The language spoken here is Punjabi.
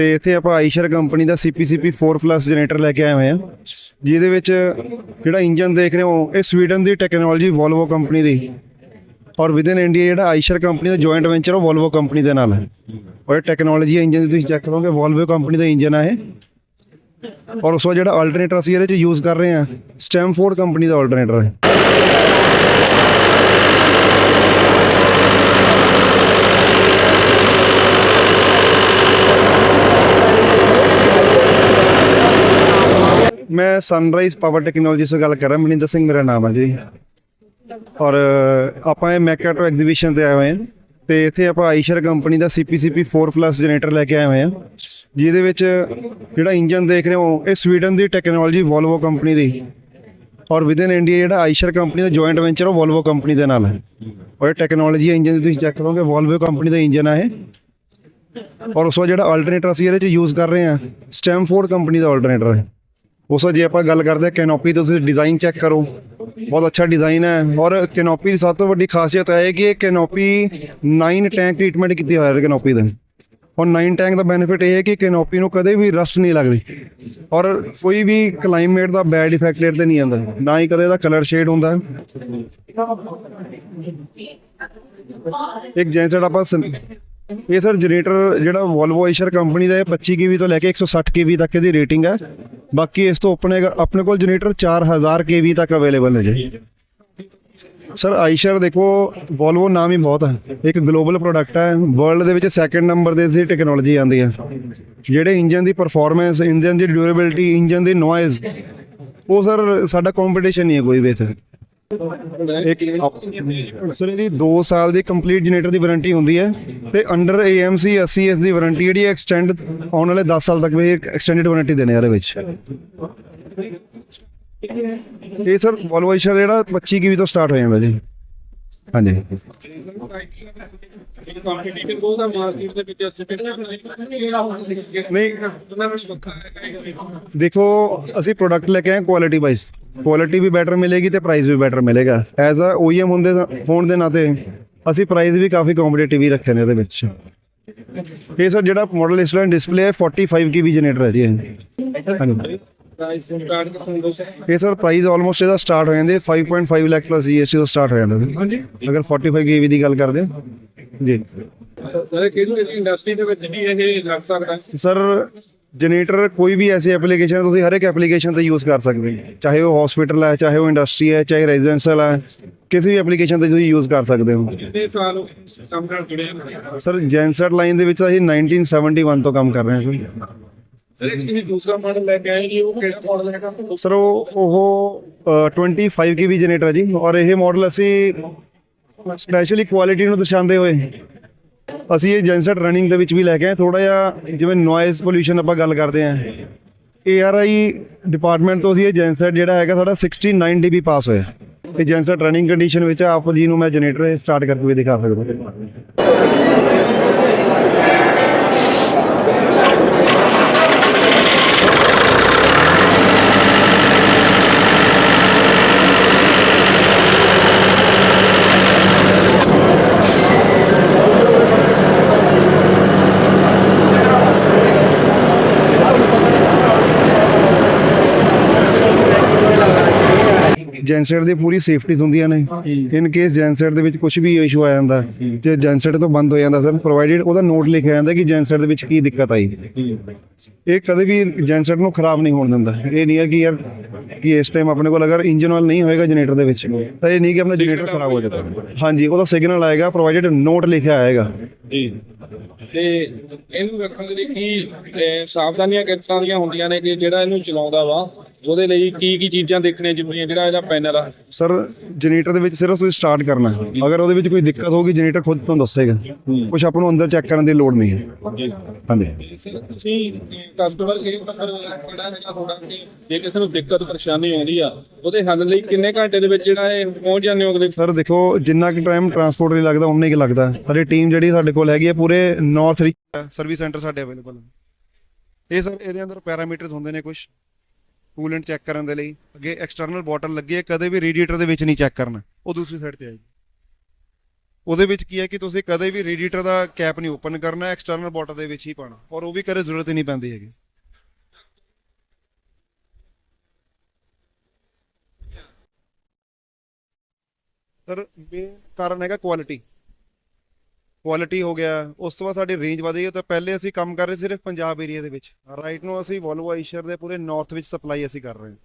ਤੇ ਇੱਥੇ ਆਪਾਂ ਆਈਸ਼ਰ ਕੰਪਨੀ ਦਾ CPCP 4+ ਜਨਰੇਟਰ ਲੈ ਕੇ ਆਏ ਹੋਏ ਆ। ਜਿਹਦੇ ਵਿੱਚ ਜਿਹੜਾ ਇੰਜਨ ਦੇਖ ਰਹੇ ਹੋ, ਇਹ ਸਵੀਡਨ ਦੀ ਟੈਕਨੋਲੋਜੀ ਵੋਲਵੋ ਕੰਪਨੀ ਦੀ। ਔਰ ਵਿਦਨ ਇੰਡੀਆ ਜਿਹੜਾ ਆਈਸ਼ਰ ਕੰਪਨੀ ਦਾ ਜੁਆਇੰਟ ਵੈਂਚਰ ਉਹ ਵੋਲਵੋ ਕੰਪਨੀ ਦੇ ਨਾਲ ਹੈ ਔਰ ਇਹ ਟੈਕਨੋਲੋਜੀ ਇੰਜਨ ਦੀ ਤੁਸੀਂ ਚੈੱਕ ਕਰੋਗੇ ਵੋਲਵੋ ਕੰਪਨੀ ਦਾ ਇੰਜਨ ਆ ਇਹ। ਔਰ ਉਸ ਤੋਂ ਜਿਹੜਾ ਆਲਟਰਨੇਟਰ ਅਸੀਂ ਇਹਦੇ ਚ ਯੂਜ਼ ਕਰ ਰਹੇ ਹਾਂ ਸਟੈਮਫੋਰਡ ਕੰਪਨੀ ਦਾ ਆਲਟਰਨੇਟਰ ਹੈ ਮੈਂ ਸਨਰਾਈਜ਼ ਪਾਵਰ ਟੈਕਨੋਲੋਜੀ ਤੋਂ ਗੱਲ ਕਰ ਰਿਹਾ, ਮਨਿੰਦਰ ਸਿੰਘ ਮੇਰਾ ਨਾਮ ਹੈ ਜੀ। ਔਰ, ਆਪਾਂ ਇਹ ਮੈਕਾਟੋ ਐਗਜ਼ੀਬਿਸ਼ਨ ਤੇ ਆਏ ਹੋਏ ਹਾਂ। ਤੇ ਇੱਥੇ ਆਪਾਂ ਆਈਸ਼ਰ ਕੰਪਨੀ ਦਾ CPCP 4+ ਜਨਰੇਟਰ ਲੈ ਕੇ ਆਏ ਹੋਏ ਹਾਂ। ਜਿਹਦੇ ਵਿੱਚ ਜਿਹੜਾ ਇੰਜਨ ਦੇਖ ਰਹੇ ਹੋ, ਇਹ ਸਵੀਡਨ ਦੀ ਟੈਕਨੋਲੋਜੀ ਵੋਲਵੋ ਕੰਪਨੀ ਦੀ। ਔਰ ਵਿਦਨ ਇੰਡੀਆ ਜਿਹੜਾ ਆਈਸ਼ਰ ਕੰਪਨੀ ਦਾ ਜੁਆਇੰਟ ਵੈਂਚਰ ਉਹ ਵੋਲਵੋ ਕੰਪਨੀ ਦੇ ਨਾਲ ਹੈ। ਔਰ ਇਹ ਟੈਕਨੋਲੋਜੀ ਇੰਜਨ ਦੀ, ਤੁਸੀਂ ਚੈੱਕ ਕਰੋਗੇ ਵੋਲਵੋ ਕੰਪਨੀ ਦਾ ਇੰਜਨ ਹੈ ਇਹ। ਔਰ ਉਸ ਤੋਂ ਜਿਹੜਾ ਆਲਟਰਨੇਟਰ ਅਸੀਂ ਇਹਦੇ ਚ ਯੂਜ਼ ਕਰ ਰਹੇ ਹਾਂ ਸਟੈਮਫੋਰਡ ਕੰਪਨੀ ਦਾ ਆਲਟਰਨੇਟਰ ਹੈ। ਉਸ ਜੇ ਆਪਾਂ ਗੱਲ ਕਰਦੇ ਹਾਂ ਕੈਨੋਪੀ ਤੋਂ ਤੁਸੀਂ ਡਿਜ਼ਾਈਨ ਚੈੱਕ ਕਰੋ। ਬਹੁਤ ਅੱਛਾ ਡਿਜ਼ਾਈਨ ਹੈ ਔਰ ਕੈਨੋਪੀ ਦੀ ਸਭ ਤੋਂ ਵੱਡੀ ਖਾਸੀਅਤ ਹੈ ਕਿ ਇਹ ਕੈਨੋਪੀ 9 ਟੈਂਕ ਟ੍ਰੀਟਮੈਂਟ ਕੀਤੀ ਹੋਇਆ ਹੈ ਕੈਨੋਪੀ ਦਾ। ਔਰ 9 ਟੈਂਕ ਦਾ ਬੈਨੀਫਿਟ ਇਹ ਹੈ ਕਿ ਕੈਨੋਪੀ ਨੂੰ ਕਦੇ ਵੀ ਰਸਟ ਨਹੀਂ ਲੱਗਦੀ। ਔਰ ਕੋਈ ਵੀ ਕਲਾਈਮੇਟ ਦਾ ਬੈਡ ਇਫੈਕਟ ਇਹਦੇ ਤੇ ਨਹੀਂ ਆਉਂਦਾ। ਨਾ ਹੀ ਕਦੇ ਦਾ ਕਲਰ ਸ਼ੇਡ ਹੁੰਦਾ। ਇੱਕ ਜੈਨਸਟ ਆਪਾਂ ਇਹ ਸਰ ਜਨਰੇਟਰ ਜਿਹੜਾ ਵੋਲਵੋ ਆਈਸ਼ਰ ਕੰਪਨੀ ਦਾ ਹੈ 25 ਕੇਵੀ ਤੋਂ ਲੈ ਕੇ 160 ਕੇਵੀ ਤੱਕ ਦੀ ਰੇਟਿੰਗ ਹੈ। ਬਾਕੀ ਇਸ ਤੋਂ ਆਪਣੇ ਆਪਣੇ ਕੋਲ ਜਨਰੇਟਰ 4000 ਕੇਵੀ ਤੱਕ ਅਵੇਲੇਬਲ ਹੈ ਜੀ। ਸਰ ਆਈਸ਼ਰ ਦੇਖੋ ਵੋਲਵੋ ਨਾਮ ਹੀ ਬਹੁਤ ਹੈ। ਇੱਕ ਗਲੋਬਲ ਪ੍ਰੋਡਕਟ ਹੈ। ਵਰਲਡ ਦੇ ਵਿੱਚ ਸੈਕੰਡ ਨੰਬਰ ਦੇ ਸੀ ਟੈਕਨੋਲੋਜੀ ਆਉਂਦੀ ਹੈ। ਜਿਹੜੇ ਇੰਜਨ ਦੀ ਪਰਫਾਰਮੈਂਸ ਇੰਜਨ ਦੀ ਡਿਊਰੇਬਿਲਟੀ ਇੰਜਨ ਦੀ ਨੋਇਜ਼ ਉਹ ਸਰ ਸਾਡਾ ਕੰਪੀਟੀਸ਼ਨ ਨਹੀਂ ਹੈ ਕੋਈ ਵੀ ਇੱਥੇ। ਇੱਕ ਸਰ, ਇਹਦੀ 2 ਸਾਲ ਦੀ ਕੰਪਲੀਟ ਜਨਰੇਟਰ ਦੀ ਵਾਰੰਟੀ ਹੁੰਦੀ ਹੈ ਤੇ ਅੰਡਰ AMC 80S ਦੀ ਵਾਰੰਟੀ ਜਿਹੜੀ ਹੈ ਐਕਸਟੈਂਡ ਆਉਣ ਵਾਲੇ 10 ਸਾਲ ਤੱਕ ਵੀ ਐਕਸਟੈਂਡਡ ਵਾਰੰਟੀ ਦੇਣੇ ਆ ਇਹਦੇ ਵਿੱਚ। ਇਹ ਸਰ ਵੋਲਵੋ ਆਈਸ਼ਰ ਜਿਹੜਾ 25 ਕਿਵੀ ਤੋਂ ਸਟਾਰਟ ਹੋ ਜਾਂਦਾ ਜੀ। ਹਾਂਜੀ। ਨਹੀਂ, ਦੇਖੋ, ਅਸੀਂ ਪ੍ਰੋਡਕਟ ਲੈ ਕੇ ਆਏ ਕੁਆਲਿਟੀ ਵਾਈਜ਼ ਕੁਆਲਿਟੀ ਵੀ ਬੈਟਰ ਮਿਲੇਗੀ ਤੇ ਪ੍ਰਾਈਸ ਵੀ ਬੈਟਰ ਮਿਲੇਗਾ। ਐਜ਼ ਅ OEM ਹੁੰਦੇ ਹੋਣ ਦੇ ਨਾਤੇ ਅਸੀਂ ਪ੍ਰਾਈਸ ਵੀ ਕਾਫੀ ਕੰਪੀਟੀਟਿਵ ਹੀ ਰੱਖੇ ਨੇ ਇਹਦੇ ਵਿੱਚ। ਇਹ ਸਰ ਜਿਹੜਾ ਮਾਡਲ ਇਸ ਲਾਈਨ ਡਿਸਪਲੇ ਹੈ 45 ਕੀ ਵੀ ਜਨਰੇਟਰ ਹੈ ਜੀ। ਹਾਂਜੀ। ਇਹ ਸਰ ਪ੍ਰਾਈਸ ਆਲਮੋਸਟ ਇਹਦਾ ਸਟਾਰਟ ਹੋ ਜਾਂਦੇ 5.5 ਲੱਖ ਪਲੱਸ GST ਤੋਂ ਸਟਾਰਟ ਹੋ ਜਾਂਦਾ ਹਾਂਜੀ। ਅਗਰ 45 ਕੇਵੀ ਦੀ ਗੱਲ ਕਰਦੇ। ਜੀ। ਸਰ ਕਿਹੜੀ ਇੰਡਸਟਰੀ ਦੇ ਵਿੱਚ ਜਿਹੜੀ ਇਹ ਲੱਗ ਸਕਦਾ? ਸਰ ਜਨਰੇਟਰ ਕੋਈ ਵੀ ਐਸੀ ਐਪਲੀਕੇਸ਼ਨ ਤੁਸੀਂ ਹਰ ਇੱਕ ਐਪਲੀਕੇਸ਼ਨ ਤੇ ਯੂਜ਼ ਕਰ ਸਕਦੇ ਹੋ। ਚਾਹੇ ਉਹ ਹਸਪੀਟਲ ਹੈ ਚਾਹੇ ਉਹ ਇੰਡਸਟਰੀ ਹੈ ਚਾਹੇ ਰੈਜ਼ੀਡੈਂਸ਼ੀਅਲ ਹੈ ਕਿਸੇ ਵੀ ਐਪਲੀਕੇਸ਼ਨ ਤੇ ਤੁਸੀਂ ਯੂਜ਼ ਕਰ ਸਕਦੇ ਹੋ। ਕਿੰਨੇ ਸਾਲ ਕੰਮ ਨਾਲ ਜੁੜੇ ਸਰ ਜੈਨਸਟ ਲਾਈਨ ਦੇ ਵਿੱਚ ਅਸੀਂ 1971 ਤੋਂ ਕੰਮ ਕਰ ਰਹੇ ਹਾਂ ਸਰ ਸਰ ਇੱਕ ਤੁਸੀਂ ਦੂਸਰਾ ਮਾਡਲ ਲੈ ਕੇ ਆਏ ਜੀ ਉਹ ਕਿਹੜਾ ਮਾਡਲ ਹੈਗਾ ਸਰ ਉਹ ਉਹ ਅ, 25 ਕੀ ਵੀ ਜਨਰੇਟਰ ਜੀ। ਔਰ ਇਹ ਮਾਡਲ ਅਸੀਂ ਸਪੈਸ਼ਲੀ ਕੁਆਲਿਟੀ ਨੂੰ ਦਰਸਾਉਂਦੇ ਹੋਏ ਅਸੀਂ ਇਹ ਜੈਨਸਟ ਰਨਿੰਗ ਦੇ ਵਿੱਚ ਵੀ ਲੈ ਕੇ ਆਏ ਥੋੜਾ ਜਿਹਾ ਜਿਵੇਂ ਨੋਇਜ਼ ਪੋਲੂਸ਼ਨ ਆਪਾਂ ਗੱਲ ਕਰਦੇ ਹਾਂ। ARI ਡਿਪਾਰਟਮੈਂਟ ਤੋਂ ਅਸੀਂ ਇਹ ਜੈਨਸਟ ਜਿਹੜਾ ਹੈਗਾ ਸਾਡਾ 69 dB ਪਾਸ ਹੋਇਆ। ਇਹ ਜੈਨਸਟ ਰਨਿੰਗ ਕੰਡੀਸ਼ਨ ਵਿੱਚ ਆਪ ਜੀ ਨੂੰ ਮੈਂ ਜਨਰੇਟਰ ਸਟਾਰਟ ਕਰਕੇ ਵੀ ਦਿਖਾ ਸਕਦਾ। ਜੈਨਸੈਟ ਦੀ ਪੂਰੀ ਸੇਫਟੀਜ਼ ਹੁੰਦੀਆਂ ਨੇ। ਇਨ ਕੇਸ ਜੈਨਸੈਟ ਦੇ ਵਿੱਚ ਕੁਝ ਵੀ ਇਸ਼ੂ ਆ ਜਾਂਦਾ ਤੇ ਜੈਨਸੈਟ ਤੋਂ ਬੰਦ ਹੋ ਜਾਂਦਾ ਸਰ ਪ੍ਰੋਵਾਈਡਡ ਉਹਦਾ ਨੋਟ ਲਿਖਿਆ ਜਾਂਦਾ ਕਿ ਜੈਨਸੈਟ ਦੇ ਵਿੱਚ ਕੀ ਦਿੱਕਤ ਆਈ। ਇਹ ਕਦੇ ਵੀ ਜੈਨਸੈਟ ਨੂੰ ਖਰਾਬ ਨਹੀਂ ਹੋਣ ਦਿੰਦਾ। ਇਹ ਨਹੀਂ ਹੈ ਕਿ ਯਾਰ ਕਿ ਇਸ ਟਾਈਮ ਆਪਣੇ ਕੋਲ ਅਗਰ ਇੰਜਨ ਆਇਲ ਨਹੀਂ ਹੋਏਗਾ ਜਨਰੇਟਰ ਦੇ ਵਿੱਚ ਤਾਂ ਇਹ ਨਹੀਂ ਕਿ ਆਪਣਾ ਜਨਰੇਟਰ ਖਰਾਬ ਹੋ ਜਾਏਗਾ ਹਾਂਜੀ ਉਹਦਾ ਸਿਗਨਲ ਆਏਗਾ ਪ੍ਰੋਵਾਈਡਡ ਨੋਟ ਲਿਖਿਆ ਆਏਗਾ। ਜੀ। ਤੇ ਇਹਨੂੰ ਰੱਖਣ ਦੇ ਲਈ ਕੀ ਸਾਵਧਾਨੀਆਂ ਕਿਸ ਤਰ੍ਹਾਂ ਦੀਆਂ ਹੁੰਦੀਆਂ ਨੇ ਕਿ ਜਿਹੜਾ ਇਹਨੂੰ ਚਲਾਉਂਦਾ ਵਾ ਉਹਦੇ ਲਈ ਕੀ ਕੀ ਚੀਜ਼ਾਂ ਦੇਖਣੀਆਂ ਜ਼ਰੂਰੀ ਹੈ ਜਿਹੜਾ ਇਹਦਾ ਪੈਨਲ ਆ? ਸਰ ਜਨਰੇਟਰ ਦੇ ਵਿੱਚ ਸਿਰਫ ਤੁਸੀਂ ਸਟਾਰਟ ਕਰਨਾ ਹੈ। ਅਗਰ ਉਹਦੇ ਵਿੱਚ ਕੋਈ ਦਿੱਕਤ ਹੋਗੀ ਜਨਰੇਟਰ ਖੁਦ ਤੁਹਾਨੂੰ ਦੱਸੇਗਾ। ਕੁਝ ਆਪਾਂ ਨੂੰ ਅੰਦਰ ਚੈੱਕ ਕਰਨ ਦੀ ਲੋੜ ਨਹੀਂ ਹੈ। ਜੀ। ਹਾਂਜੀ। ਤੁਸੀਂ ਕਸਟਮਰ ਕੇਅਰ ਨੰਬਰ ਕਿਹੜਾ ਹੈਗਾ ਤੁਹਾਡਾ ਕਿ ਜੇ ਕਿਸੇ ਨੂੰ ਦਿੱਕਤ ਪਰੇਸ਼ਾਨੀ ਆਉਂਦੀ ਆ ਉਹਦੇ ਹੱਲ ਲਈ ਕਿੰਨੇ ਘੰਟੇ ਦੇ ਵਿੱਚ ਜਿਹੜਾ ਇਹ ਪਹੁੰਚ ਜਾਂਦੇ ਹੋ ਅਗਲੇ? ਸਰ ਦੇਖੋ ਜਿੰਨਾ ਕਿ ਟਾਈਮ ਟਰਾਂਸਪੋਰਟ ਲਈ ਲੱਗਦਾ ਉਨਾ ਹੀ ਕੁ ਲੱਗਦਾ। ਸਾਡੀ ਟੀਮ ਜਿਹੜੀ ਸਾਡੇ ਕੋਲ ਹੈਗੀ ਹੈ ਪੂਰੇ ਨਾਰਥ ਸਰਵਿਸ ਸੈਂਟਰ ਸਾਡੇ ਅਵੇਲੇਬਲ ਨੇ ਇਹ ਸਰ ਇਹਦੇ ਅੰਦਰ ਪੈਰਾਮੀਟਰਸ ਹੁੰਦੇ ਨੇ ਕੁਝ ਕੂਲੈਂਟ ਚੈੱਕ ਕਰਨ ਦੇ ਲਈ ਅੱਗੇ ਐਕਸਟਰਨਲ ਬੋਟਲ ਲੱਗੀ ਹੈ ਕਦੇ ਵੀ ਰੇਡੀਏਟਰ ਦੇ ਵਿੱਚ ਨਹੀਂ ਚੈੱਕ ਕਰਨਾ। ਉਹ ਦੂਸਰੀ ਸਾਈਡ ਤੇ ਆਏਗੀ ਉਹਦੇ ਵਿੱਚ ਕੀ ਹੈ ਕਿ ਤੁਸੀਂ ਕਦੇ ਵੀ ਰੇਡੀਏਟਰ ਦਾ ਕੈਪ ਨਹੀਂ ਓਪਨ ਕਰਨਾ ਐਕਸਟਰਨਲ ਬੋਟਲ ਦੇ ਵਿੱਚ ਹੀ ਪਾਣਾ ਔਰ ਉਹ ਵੀ ਕਦੇ ਜ਼ਰੂਰਤ ਹੀ ਨਹੀਂ ਪੈਂਦੀ ਹੈਗੀ। ਸਰ ਮੇਨ ਕਾਰਨ ਹੈਗਾ ਕੁਆਲਿਟੀ ਕੁਆਲਿਟੀ ਹੋ ਗਿਆ, ਉਸ ਤੋਂ ਬਾਅਦ ਸਾਡੀ ਰੇਂਜ ਵਧੀ ਹੈ ਤਾਂ ਪਹਿਲੇ ਅਸੀਂ ਕੰਮ ਕਰ ਰਹੇ ਸਿਰਫ ਪੰਜਾਬ ਏਰੀਆ ਦੇ ਵਿੱਚ। ਰਾਈਟ ਨੂੰ ਅਸੀਂ ਵੋਲਵੋ ਆਈਸ਼ਰ ਦੇ ਪੂਰੇ ਨਾਰਥ ਵਿੱਚ ਸਪਲਾਈ ਅਸੀਂ ਕਰ ਰਹੇ ਹਾਂ।